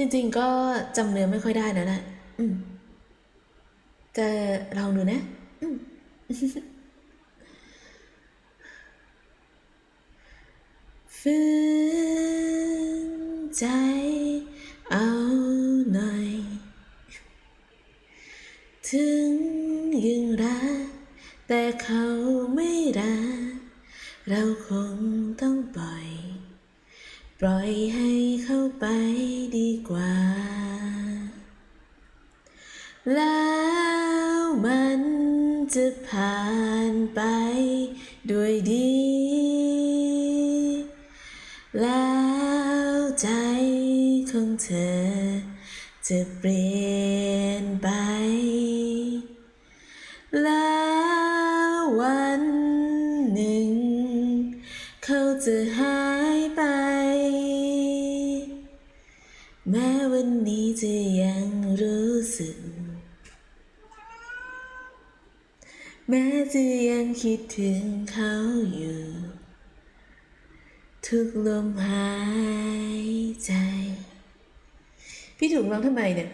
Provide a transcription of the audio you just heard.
จริง ๆ ก็จำเนื้อไม่ค่อยได้นะนะอืมจะลองดูนะ อืมฝืนใจเอาหน่อย ถึงยังรักแต่เขาไม่รักเราคงต้องปล่อย ปล่อยให้เข้าไป แล้วมันจะผ่านไปด้วยดี แล้วใจของเธอ จะเปลี่ยนไป แล้ววันหนึ่ง เขาจะหายไป แม้วันนี้จะยังรู้สึก แม้จะยังคิดถึงเขาอยู่ ทุกลมหายใจ พี่ถุงร้องทำไมเนี่ย